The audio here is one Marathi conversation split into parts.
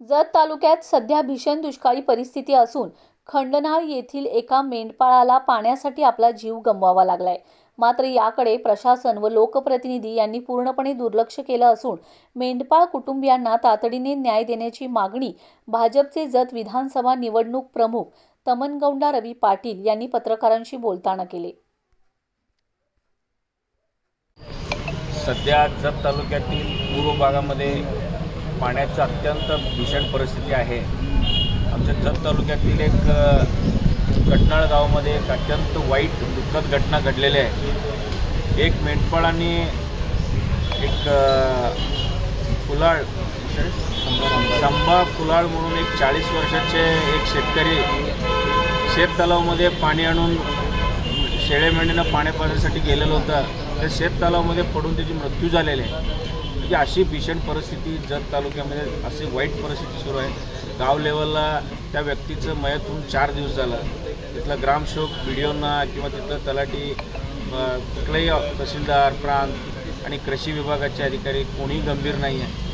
जत तालुक्यात सध्या भीषण दुष्काळी परिस्थिती असून खंडनाळ येथील एका मेंढपाळाला पाण्यासाठी आपला जीव गमवावा लागलाय. मात्र याकडे प्रशासन व लोकप्रतिनिधी यांनी पूर्णपणे दुर्लक्ष केलं असून मेंढपाळ कुटुंबियांना तातडीने न्याय देण्याची मागणी भाजपचे जत विधानसभा निवडणूक प्रमुख तमनगौंडा रवी पाटील यांनी पत्रकारांशी बोलताना केले. सध्या जत तालुक्यातील पूर्व भागामध्ये पाण्याची अत्यंत भीषण परिस्थिती आहे. आमच्या जत तालुक्यातील एक कटनाळ गावामध्ये एक अत्यंत वाईट दुःखद घटना घडलेली आहे. एक मेंढपाळाने एक फुलाळ कुलाळ संभा कुलाळ म्हणून एक चाळीस वर्षाचे एक शेतकरी शेत तलावामध्ये पाणी आणून शेळे मेंढीनं पाण्या पाण्यासाठी गेलेलं होतं. त्या शेत तलावमध्ये पडून त्याची मृत्यू झालेली आहे. की अशी भीषण परिस्थिती जत तालुक्यामध्ये अशी वाईट परिस्थिती सुरू आहे. गाव लेवलला त्या व्यक्तीचं मयत होऊन चार दिवस झालं. तिथला ग्रामशोक व्हिडिओना किंवा तिथलं तलाठी कुठलंही कुठलाही तहसीलदार प्रांत आणि कृषी विभागाचे अधिकारी कोणीही गंभीर नाही आहे.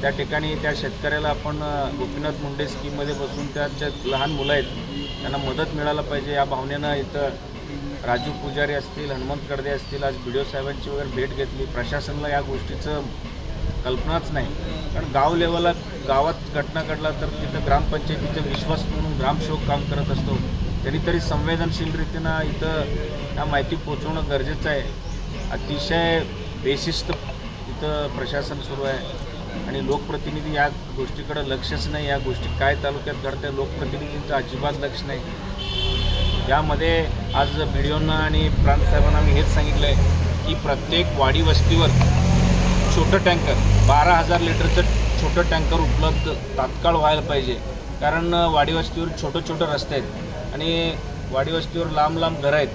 त्या ठिकाणी त्या शेतकऱ्याला आपण गोपीनाथ मुंडे स्कीममध्ये बसून त्याच्या लहान मुलं आहेत त्यांना मदत मिळायला पाहिजे. या भावनेनं इथं राजू पुजारी असतील हनुमंत कडदे असतील आज बी डी ओ साहेबांची वगैरे भेट घेतली. प्रशासनाला या गोष्टीचं कल्पनाच नाही. कारण गाव लेवलला गावात घटना घडला तर तिथं ग्रामपंचायतीचा विश्वास म्हणून ग्रामसेवक काम करत असतो. त्यांनी तरी संवेदनशील इथं या माहिती पोचवणं गरजेचं आहे. अतिशय बेशिस्त इथं प्रशासन सुरू आहे. आणि लोकप्रतिनिधी या गोष्टीकडं लक्षच नाही. या गोष्टी काय तालुक्यात घडत्या लोकप्रतिनिधींचं अजिबात लक्ष नाही. यामध्ये आज व्हिडिओना आणि प्रांत साहेबांना मी हेच सांगितलं आहे की प्रत्येक वाडी वस्तीवर छोटं टँकर बारा हजार लिटरचं छोटं टँकर उपलब्ध तात्काळ व्हायला पाहिजे. कारण वाडी वस्तीवर छोटं छोटं रस्ते आहेत. आणि वाडी वस्तीवर लांब लांब घरं आहेत.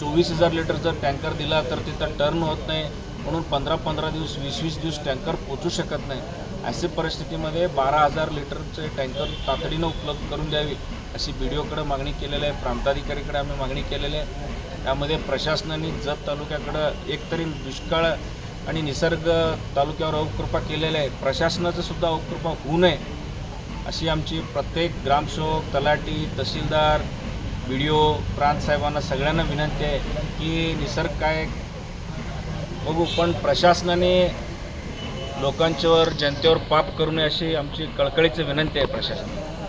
चोवीस हजार लिटरचा टँकर दिला तर तिथं टर्न होत नाही. म्हणून पंधरा पंधरा दिवस वीस वीस दिवस टँकर पोचू शकत नाही. अशा परिस्थितीमध्ये बारा हजार लिटरचे टँकर तातडीनं उपलब्ध करून द्यावी अशी बी डी ओकडं मागणी केलेली आहे. प्रांताधिकारीकडे आम्ही मागणी केलेली आहे. त्यामध्ये प्रशासनाने जत तालुक्याकडं एकतरी दुष्काळ आणि निसर्ग तालुक्यावर अवकृपा केलेल्या आहे प्रशासनाचं सुद्धा अवकृपा होऊ नये अशी आमची प्रत्येक ग्रामसेवक तलाठी तहसीलदार बी डी ओ प्रांत साहेबांना सगळ्यांना विनंती आहे की निसर्ग काय बघू पण प्रशासनाने लोकांच्यावर जनतेवर पाप करू नये अशी आमची कळकळीची विनंती आहे प्रशासनाला.